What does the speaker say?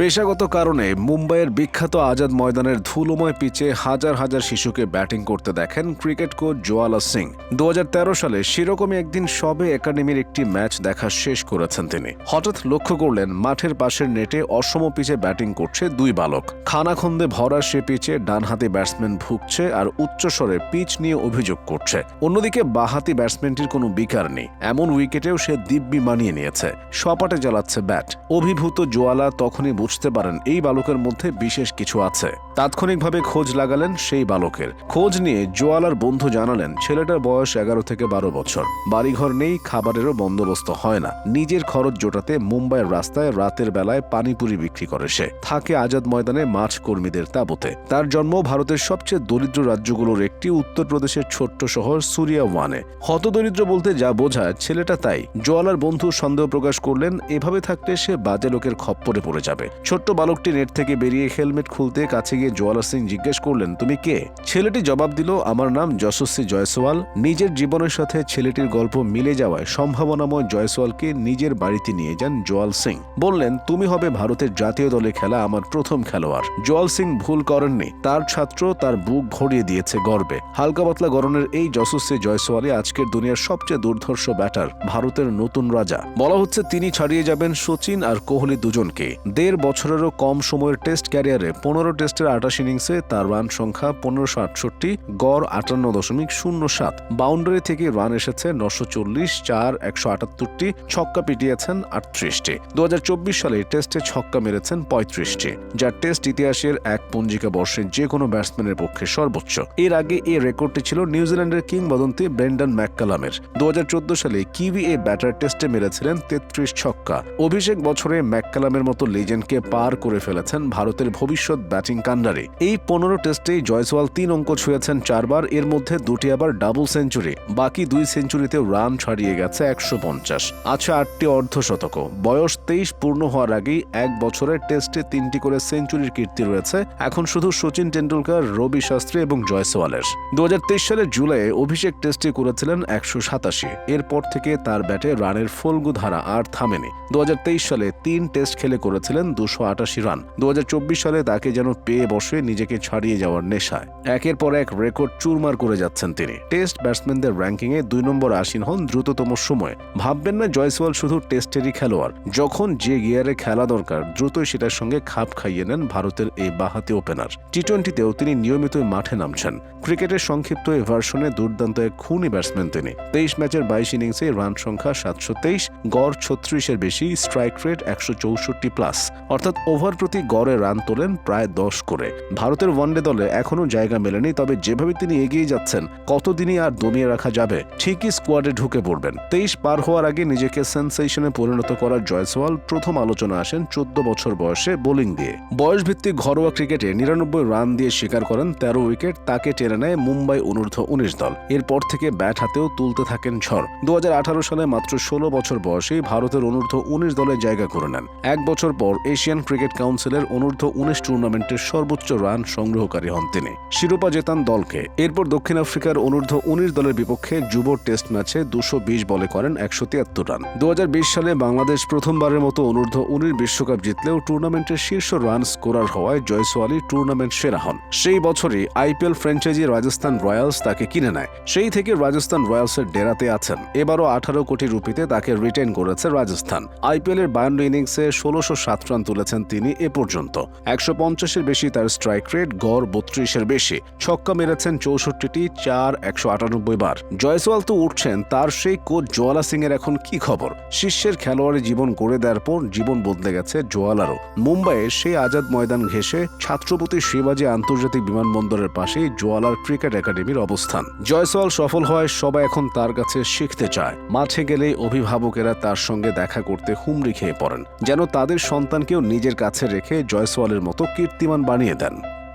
পেশাগত কারণে মুম্বাইয়ের বিখ্যাত আজাদ ময়দানের ধুলোময় পিচে হাজার হাজার শিশুকে ব্যাটিং করতে দেখেন ক্রিকেট কোচ জোয়ালা সিং। দু সালে সেরকমই একদিন সবে একাডেমির একটি ম্যাচ দেখা শেষ করেছেন তিনি। হঠাৎ লক্ষ্য করলেন, মাঠের পাশের নেটে অসম পিচে ব্যাটিং করছে দুই বালক। খানাখন্দে ভরা সে পিচে ডানহাতি ব্যাটসম্যান ভুগছে আর উচ্চস্বরে পিচ নিয়ে অভিযোগ করছে। অন্যদিকে বাহাতি ব্যাটসম্যানটির কোনো বিকার নেই। এমন উইকেটেও সে দিব্যি মানিয়ে নিয়েছে। সপাটে জ্বালাচ্ছে ব্যাট। অভিভূত জোয়ালা তখনই বুঝতে পারেন এই বালকের মধ্যে বিশেষ কিছু আছে। তাৎক্ষণিকভাবে খোঁজ লাগালেন সেই বালকের। খোঁজ নিয়ে জোয়ালার বন্ধু জানালেন, ছেলেটার বয়স এগারো থেকে বারো বছর। বাড়িঘর নেই, খাবারেরও বন্দোবস্ত হয় না। নিজের খরচ জোটাতে মুম্বাইয়ের রাস্তায় রাতের বেলায় পানিপুরি বিক্রি করে সে। থাকে আজাদ ময়দানে মাছ কর্মীদের তাবতে। তার জন্ম ভারতের সবচেয়ে দরিদ্র রাজ্যগুলোর একটি, উত্তরপ্রদেশের ছোট্ট শহর সুরিয়া ওয়ানে। হতদরিদ্র বলতে যা বোঝায়, ছেলেটা তাই। জোয়ালার বন্ধু সন্দেহ প্রকাশ করলেন, এভাবে থাকলে সে বাজে লোকের খপ্পরে পড়ে যাবে। ছোট্ট বালকটি নেট থেকে বেরিয়ে হেলমেট খুলতে কাছে গিয়ে জোয়ালা সিং জিজ্ঞেস করলেন, তুমি কে? ছেলেটি জবাব দিল, আমার নাম যশস্বী জয়সওয়াল। নিজের জীবনের সাথে ছেলেটির গল্প মিলে যাওয়ায় সম্ভাবনাময় জয়সওয়ালকে নিজের বাড়িতে নিয়ে যান জোয়াল সিং। বললেন, তুমি হবে ভারতের জাতীয় দলে খেলা আমার প্রথম খেলোয়াড়। জোয়াল সিং ভুল করেননি। তার ছাত্র তার বুক ভরিয়ে দিয়েছে গর্বে। হালকা পাতলা গরনের এই যশস্বী জয়সওয়ালি আজকের দুনিয়ার সবচেয়ে দুর্ধর্ষ ব্যাটার, ভারতের নতুন রাজা। বলা হচ্ছে, তিনি ছাড়িয়ে যাবেন সচিন আর কোহলি দুজনকে। দেড় বছরেরও কম সময়ের টেস্ট ক্যারিয়ারে পনেরো টেস্টের আটাশ ইনিংসে তার রান সংখ্যা পনেরোশো আটষট্টি, গড় আটান্ন দশমিক শূন্য সাত। বাউন্ডারি থেকে রান এসেছে নশো চল্লিশ, চার একশো আটাত্তরটি, ছক্কা পিটিয়েছেন আটত্রিশটি। দু সালে টেস্টে ছক্কা মেরেছেন পঁয়ত্রিশটি, যা টেস্ট ইতিহাসের এক পঞ্জিকা বর্ষে যে কোনো ব্যাটসম্যানের পক্ষে সর্বোচ্চ। এর আগে এই রেকর্ডটি ছিল নিউজিল্যান্ডের কিংবদন্তি ব্রেন্ডন ম্যাককালামের দু হাজার চোদ্দ সালে কিউই এ ব্যাটার টেস্টে মেরেছিলেন তেত্রিশ ছক্কা। অভিষেক বছরে ম্যাককালামের মতো লেজেন্ডকে পার করে ফেলেছেন ভারতের ভবিষ্যৎ ব্যাটিং কান্ডারে এই পনেরো টেস্টেই জয়সওয়াল তিন অঙ্ক ছুঁয়েছেন চারবার, এর মধ্যে দুটি আবার ডাবল সেঞ্চুরি। বাকি দুই সেঞ্চুরিতে রান ছাড়িয়ে গেছে একশো পঞ্চাশ। আছে আটটি অর্ধশতক বয়স তেইশ পূর্ণ হওয়ার আগেই এক বছরের টেস্টে তিনটি করে সেঞ্চুরির কীর্তি রয়েছে। এখন শুধু সচিন টেন্ডুলকার রবি শাস্ত্রী এবং জয়সওয়ালের। দু সালের জুলাইয়ে অভিষেক টেস্টে করেছিলেন একশো সাতাশি। এরপর থেকে তার ব্যাটে রানের ফলগু ধারা আর থামেনি। দু হাজার তেইশ সালে তিন টেস্ট খেলে করেছিলেন দুশো আটাশি রান। দু হাজার চব্বিশ সালে তাকে যেন পেয়ে বসে নিজেকে ছাড়িয়ে যাওয়ার নেশায়। একের পর এক রেকর্ড চুরমার করে যাচ্ছেন তিনি। টেস্ট ব্যাটসম্যানদের র্যাঙ্কিংয়ে দুই নম্বর আসীন হন দ্রুততম সময়ে। ভাববেন না জয়সওয়াল শুধু টেস্টেরই খেলোয়াড়। যখন যে গিয়ারে খেলা দরকার, দ্রুতই সেটার সঙ্গে খাপ খাইয়ে নেন ভারতের এই বাহাতি ওপেনার টি টোয়েন্টিতেও তিনি নিয়মিতই মাঠে নামছেন। ক্রিকেটের সংক্ষিপ্ত এ ভার্সনে দুর্দান্ত এক খুনি ব্যাটসম্যান তিনি। তেইশ ম্যাচের বাইশ ইনিংসে রান সংখ্যা সাতশো তেইশ, গড় ছত্রিশের বেশি, স্ট্রাইক রেট একশো চৌষট্টি প্লাস। অর্থাৎ ওভার প্রতি গড়ে রান তোলেন প্রায় দশ করে। ভারতের ওয়ানডে দলে এখনও জায়গা মেলেনি, তবে যেভাবে তিনি এগিয়ে যাচ্ছেন, কতদিনই আর দমিয়ে রাখা যাবে, ঠিকই স্কোয়াডে ঢুকে পড়বেন। তেইশ পার হওয়ার আগে নিজেকে সেন্সেশনে পরিণত করার জয়সওয়াল প্রথম আলোচনা আসেন চোদ্দ বছর বয়সে বোলিং দিয়ে। বয়সভিত্তিক ঘরোয়া ক্রিকেটে নিরানব্বই রান দিয়ে স্বীকার করেন তেরো উইকেট, তাকে টেনে নেয় মুম্বাই অনূর্ধ্ব উনিশ দল। এরপর থেকে ব্যাট হাতেও তুলতে থাকেন ঝড়। দু হাজার আঠারো সালে মাত্র ষোলো বছর বয়সেই ভারতের অনূর্ধ্ব উনিশ দলে জায়গা করে নেন। এক বছর পর এশিয়ান ক্রিকেট কাউন্সিলের অনূর্ধ্ব উনিশ টুর্নামেন্টের সর্বোচ্চ রান সংগ্রহকারী হন তিনি। শিরোপা জেতান দলকে। এরপর দক্ষিণ আফ্রিকার অনূর্ধ্ব উনিশ দলের বিপক্ষে যুব টেস্ট ম্যাচে দুশো বলে করেন একশো তিয়াত্তর রান। দু সালে বাংলাদেশ প্রথমবারের মতো অনূর্ধ্ব উনিশ বিশ্বকাপ জিতলেও টুর্নামেন্টের শীর্ষ রান স্কোরার হওয়ায় জয়সওয়ালি টুর্নামেন্ট সেরা হন। সেই বছরই আইপিএল ফ্র্যাঞ্চাইজি রাজস্থান রয়্যালস তাকে কিনে নেয়। সেই থেকে রাজস্থান রয়্যালসের ডেরাতে আছেন। এবারও আঠারো কোটি রুপিতে তাকে রিটেন করেছে রাজস্থান। আইপিএল এর বায়ান্ন ইনিংসে ষোলোশো সাত রান তুলেছেন তিনি এ পর্যন্ত। একশো পঞ্চাশের বেশি তার স্ট্রাইক রেট গড় বত্রিশের বেশি। ছক্কা মেরেছেন চৌষট্টিটি, চার একশো আটানব্বই বার। জয়সওয়াল তো উঠছেন, তার সেই কোচ জোয়ালা সিং এর এখন কি খবর? শিষ্যের খেলোয়াড়ি জীবন গড়ে দেওয়ার পর জীবন বদলে গেছে জোয়ালারও। মুম্বাইয়ে সেই আজাদ ময়দান ঘেঁষে ছাত্রপতি শিবাজী আন্তর্জাতিক বিমানবন্দরের পাশেই জোয়ালার ক্রিকেট একাডেমির অবস্থান। জয়সওয়াল সফল হয়, সবাই এখন তার কাছে শিখতে চায়। মাঠে গেলেই অভিভাবকেরা তার সঙ্গে দেখা করতে হুমড়ি খেয়ে পড়েন। যেন তাদের সন্তানকেও নিজের কাছে রেখে জয়সওয়ালের মতো কীর্তিমান বানিয়ে 1.